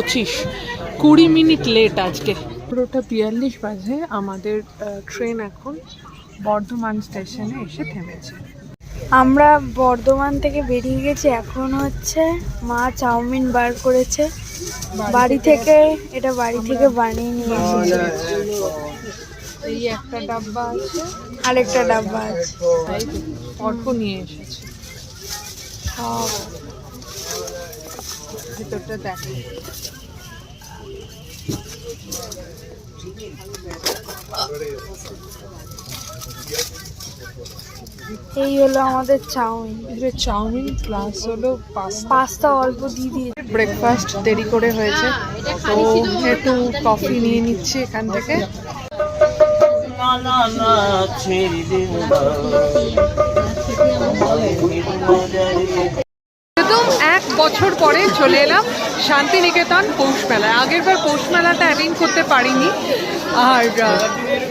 পঁচিশ কুড়ি minute late আজকে। পুরোটা বিয়াল্লিশ বাজে আমাদের ট্রেন এখন বর্ধমান স্টেশনে এসে থেমেছে। আমরা বর্ধমান থেকে বেরিয়ে গেছি এখন হচ্ছে মা চাউমিন বার করেছে। বাড়ি থেকে এটা বাড়ি থেকে বানিয়ে নিয়ে এসেছে। এই একটা ডাব্বা আছে। আরেকটা ডাব্বা আছে। অল্প নিয়ে এসেছে। সব ভিতরটা দেখো। এই হলো আমাদের চাউমিন। চাউমিন প্লাস হলো পাস্তা। অল্প দিয়ে দিয়ে ব্রেকফাস্ট দেরি করে হয়েছে। তো একটু কফি নিয়ে নিচ্ছি এখান থেকে। একদম এক বছর পরে চলে এলাম শান্তিনিকেতন পৌষ মেলায়। আগের বার পৌষ মেলাটা অ্যাটেন্ড করতে পারিনি। আর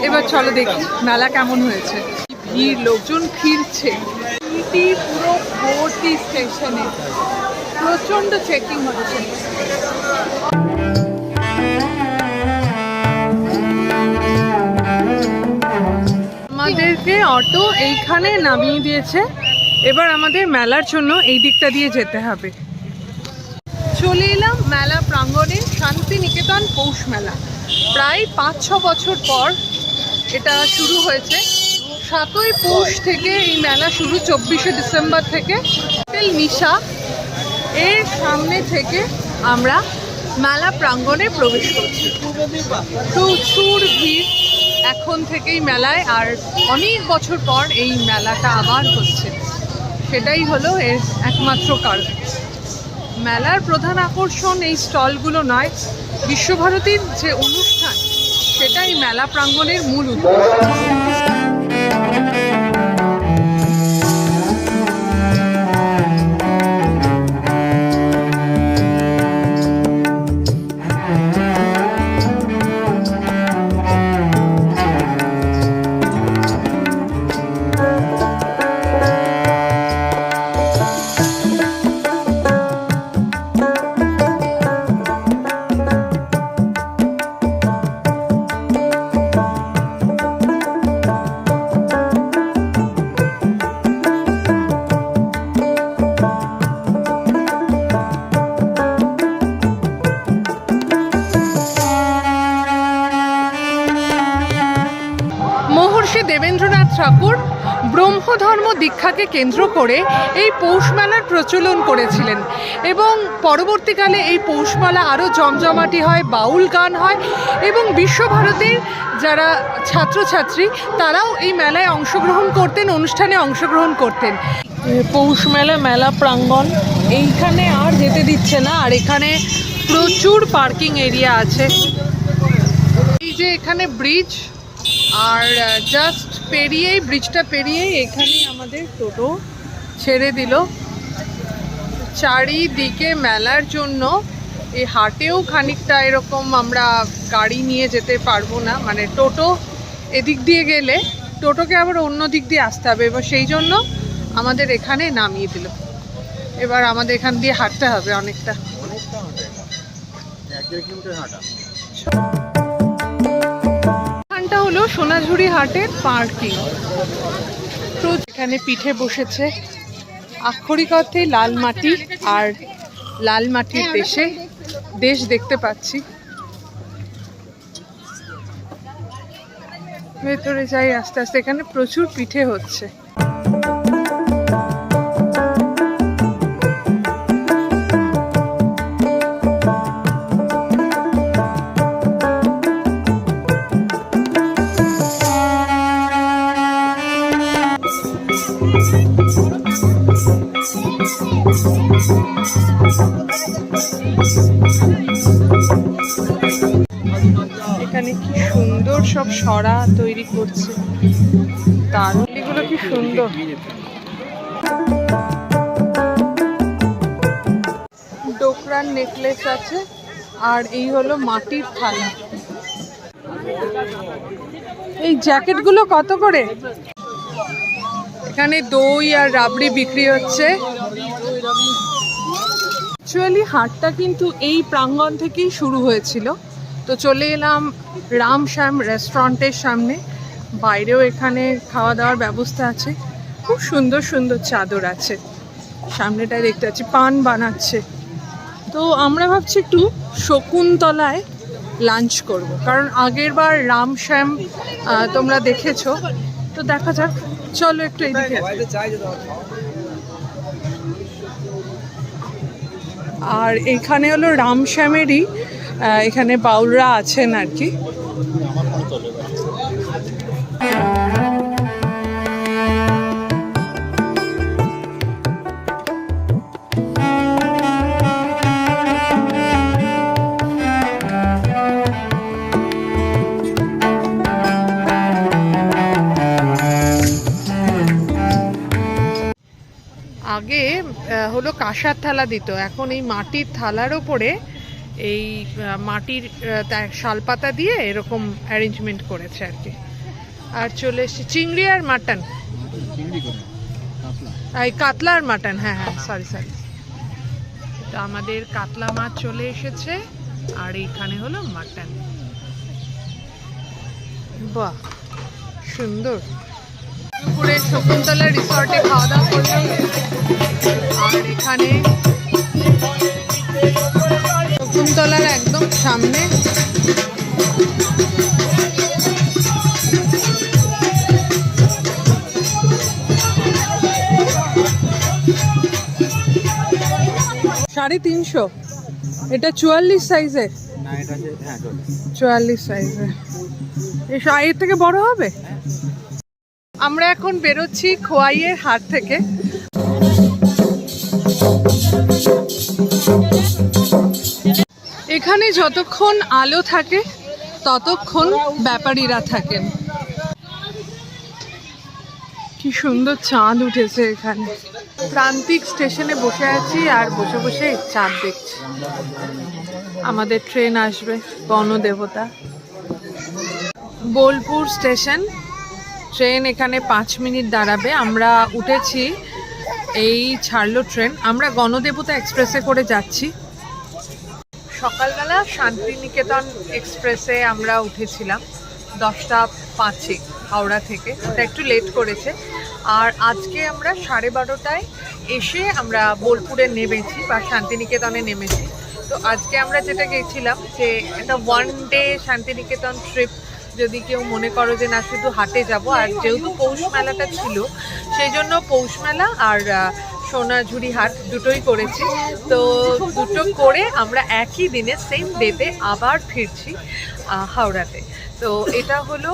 এবার চলো দেখি মেলা কেমন হয়েছে। ভিড়, লোকজন ফিরছে। সিটি পুরো ভর্তি স্টেশনে। প্রচণ্ড চেকিং হচ্ছে। আমাদেরকে অটো এইখানে নামিয়ে দিয়েছে। এবার আমাদের মেলার জন্য এই দিকটা দিয়ে যেতে হবে। চলে এলাম মেলা প্রাঙ্গণে শান্তিনিকেতন পৌষ মেলা। প্রায় পাঁচ, ছ বছর পর এটা শুরু হয়েছে। সাতই পৌষ থেকে এই মেলা শুরু চব্বিশে ডিসেম্বর থেকে। হোটেল নিশা এর সামনে থেকে আমরা মেলা প্রাঙ্গণে প্রবেশ করছি। প্রচুর ভিড় এখন থেকেই মেলায়, আর অনেক বছর পর এই মেলাটা আবার হচ্ছে। সেটাই হলো এর একমাত্র কারণ। মেলার প্রধান আকর্ষণ এই স্টলগুলো নয়, বিশ্বভারতীর যে অনুষ্ঠান, সেটাই মেলা প্রাঙ্গণের মূল উদ্দেশ্য। ঠাকুর ব্রহ্মধর্ম দীক্ষাকে কেন্দ্র করে এই পৌষ মেলার প্রচলন করেছিলেন। এবং পরবর্তীকালে এই পৌষমেলা আরও জমজমাটি হয় বাউল গান হয় এবং বিশ্বভারতীর যারা ছাত্রছাত্রী তারাও এই মেলায় অংশগ্রহণ করতেন অনুষ্ঠানে অংশগ্রহণ করতেন। পৌষ মেলা মেলা প্রাঙ্গণ এইখানে আর যেতে দিচ্ছে না আর এখানে প্রচুর পার্কিং এরিয়া আছে। এই যে এখানে ব্রিজ আর জাস্ট পেরিয়েই ব্রিজটা পেরিয়েই এখানেই আমাদের টোটো ছেড়ে দিল। চারিদিকে মেলার জন্য এই হাটেও খানিকটা এরকম আমরা গাড়ি নিয়ে যেতে পারব না। মানে টোটো এদিক দিয়ে গেলে টোটোকে আবার অন্য দিক দিয়ে আসতে হবে। এবার সেই জন্য আমাদের এখানে নামিয়ে দিল। এবার আমাদের এখান দিয়ে হাঁটতে হবে অনেকটা। এখানটা হলো সোনাঝুরি হাটের পার্কিং। এখানে পিঠে বসেছে। আক্ষরিক অর্থে লাল মাটি আর লাল মাটির দেশে দেশ দেখতে পাচ্ছি। ভেতরে যাই আস্তে আস্তে, এখানে প্রচুর পিঠে হচ্ছে। সব সরা তৈরি করছে। দারুণ। কি সুন্দর। ডোকরার নেকলেস আছে, আর এই হলো মাটির থালা। এই জ্যাকেটগুলো কত করে? এখানে দই আর রাবড়ি বিক্রি হচ্ছে। অ্যাকচুয়ালি হাটটা কিন্তু এই প্রাঙ্গণ থেকেই শুরু হয়েছিল। তো চলে এলাম রাম শ্যাম রেস্টুরেন্টের সামনে। বাইরেও এখানে খাওয়া দাওয়ার ব্যবস্থা আছে। খুব সুন্দর সুন্দর চাদর আছে। সামনেটায় দেখতে পাচ্ছি, পান বানাচ্ছে। তো আমরা ভাবছি একটু শকুন্তলায় লাঞ্চ করব। কারণ আগের বার রাম শ্যাম তোমরা দেখেছ। তো দেখা যাক, চলো একটু এদিকে। আর এখানে হলো রাম শ্যামেরই এখানে বাউলরা আছেন আর কি। আগে হলো কাঁসার থালা দিত। এখন এই মাটির থালার ওপরে এই মাটির শালপাতা দিয়ে এরকম অ্যারেঞ্জমেন্ট করেছে আর কি। আর চলে এসেছি চিংড়ি আর মাটন। এই কাতলা আর মাটন হ্যাঁ হ্যাঁ সরি সরি তো আমাদের কাতলা মাছ চলে এসেছে, আর এইখানে হলো মাটন। বাহ, সুন্দর। শকুন্তলা রিসর্টে খাওয়া দাওয়া করলাম। আর এখানে শকুন্তলার একদম সামনে। সাড়ে তিনশো। এটা চুয়াল্লিশ সাইজের হচ্ছে হ্যাঁ চুয়াল্লিশ। সাইজের এই এর থেকে বড় হবে? আমরা এখন বেরোচ্ছি খোয়াইয়ের হাট থেকে। এখানে যতক্ষণ আলো থাকে, ততক্ষণ ব্যাপারীরা থাকেন। কি সুন্দর চাঁদ উঠেছে এখানে। প্রান্তিক স্টেশনে বসে আছি আর বসে বসে চাঁদ দেখছি। আমাদের ট্রেন আসবে, বনদেবতা। বোলপুর স্টেশন, ট্রেন এখানে পাঁচ মিনিট দাঁড়াবে। আমরা উঠেছি এই ছাড়লো ট্রেন। আমরা গণদেবতা এক্সপ্রেসে করে যাচ্ছি। সকালবেলা শান্তিনিকেতন এক্সপ্রেসে আমরা উঠেছিলাম দশটা পাঁচে হাওড়া থেকে। ওটা একটু লেট করেছে। আর আজকে আমরা সাড়ে বারোটায় এসে আমরা বোলপুরে নেমেছি বা শান্তিনিকেতনে নেমেছি। তো আজকে আমরা যেটা গেছিলাম যে একটা ওয়ান ডে শান্তিনিকেতন ট্রিপ যদি কেউ মনে করো যে না, শুধু হাটে যাব, আর যেহেতু পৌষ মেলাটা ছিল, সেই জন্য পৌষ মেলা আর সোনাঝুরি হাট দুটোই করেছি। তো দুটো করে আমরা একই দিনে সেম ডেতে আবার ফিরছি হাওড়াতে। তো এটা হলো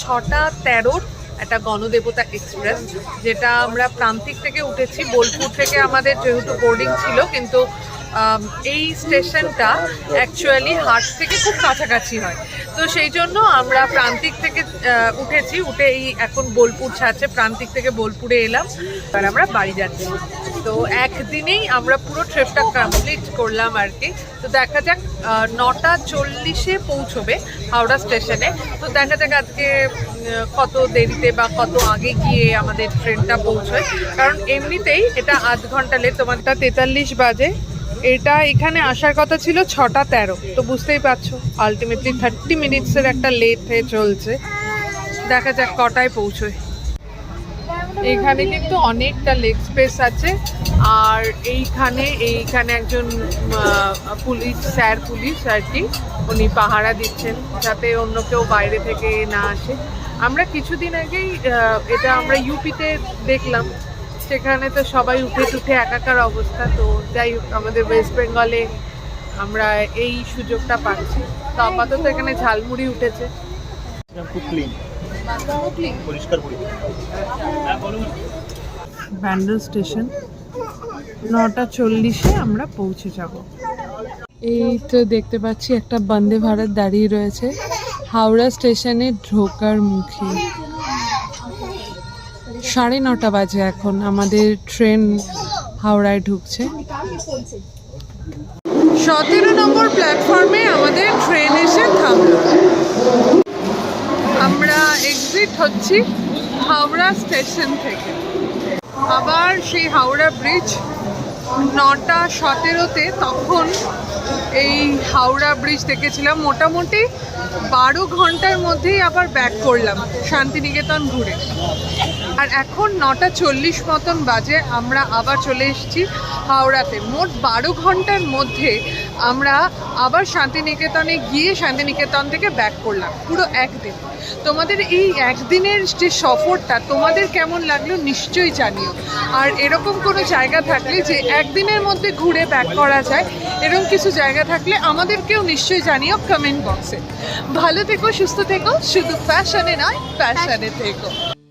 ছটা তেরোর একটা গণদেবতা এক্সপ্রেস যেটা আমরা প্রান্তিক থেকে উঠেছি। বোলপুর থেকে আমাদের যেহেতু বোর্ডিং ছিল, কিন্তু এই স্টেশনটা অ্যাকচুয়ালি হাট থেকে খুব কাছাকাছি হয়। তো সেই জন্য আমরা প্রান্তিক থেকে উঠেছি। উঠে এই এখন বোলপুর ছাড়ছে। প্রান্তিক থেকে বোলপুরে এলাম। আর আমরা বাড়ি যাচ্ছি। তো একদিনেই আমরা পুরো ট্রিপটা কমপ্লিট করলাম আর কি। তো দেখা যাক নটা চল্লিশে পৌঁছবে হাওড়া স্টেশনে তো দেখা যাক আজকে কত দেরিতে বা কত আগে গিয়ে আমাদের ট্রেনটা পৌঁছয়। কারণ এমনিতেই এটা আধ ঘণ্টা লেট তোমারটা তেতাল্লিশ বাজে। এটা এখানে আসার কথা ছিল ছটা তেরো। তো বুঝতেই পারছ আলটিমেটলি থার্টি মিনিটসের একটা লেট হয়ে চলছে। দেখা যাক কটায় পৌঁছয়। এখানে কিন্তু অনেকটা লেগ স্পেস আছে। আর এইখানে এইখানে একজন পুলিশ স্যার পুলিশ আর কি উনি পাহারা দিচ্ছেন যাতে অন্য কেউ বাইরে থেকে না আসে। আমরা কিছুদিন আগেই এটা আমরা ইউপিতে দেখলাম। সেখানে তো সবাই উঠে টুঠে একাকার অবস্থা। তো যাই হোক আমাদের ওয়েস্ট বেঙ্গলে আমরা এই সুযোগটা পাচ্ছি। তো আপাতত এখানে ঝালমুড়ি উঠেছে। খুব ক্লিন পরিষ্কার পরিষ্কার ব্যান্ডেল স্টেশন। নটা চল্লিশে আমরা পৌঁছে যাব। এই তো দেখতে পাচ্ছি একটা বন্দে ভারত দাঁড়িয়ে রয়েছে। হাওড়া স্টেশনে ঢোকার মুখে। সাড়ে নটা বাজে এখন। আমাদের ট্রেন হাওড়ায় ঢুকছে। সতেরো নম্বর প্ল্যাটফর্মে আমাদের ট্রেন এসে থামলো। আমরা এক্সিট হচ্ছি। হাওড়া স্টেশন থেকে। আবার সেই হাওড়া ব্রিজ নটা সতেরোতে তখন এই হাওড়া ব্রিজ দেখেছিলাম। মোটামুটি বারো ঘণ্টার মধ্যেই আবার ব্যাক করলাম শান্তিনিকেতন ঘুরে। আর এখন নটা চল্লিশ মতন বাজে, আমরা আবার চলে এসেছি হাওড়াতে। মোট বারো ঘণ্টার মধ্যে আমরা আবার শান্তিনিকেতনে গিয়ে শান্তিনিকেতন থেকে ব্যাক করলাম, পুরো একদিন। তোমাদের এই একদিনের যে সফরটা, তোমাদের কেমন লাগল নিশ্চয়ই জানিও। আর এরকম কোনো জায়গা থাকলে যে একদিনের মধ্যে ঘুরে ব্যাক করা যায়, এরকম কিছু জায়গা থাকলে আমাদেরকেও নিশ্চয়ই জানিও কমেন্ট বক্সে ভালো থেকো, সুস্থ থেকো, শুধু ফ্যাশনে নয় প্যাশনে থেকো।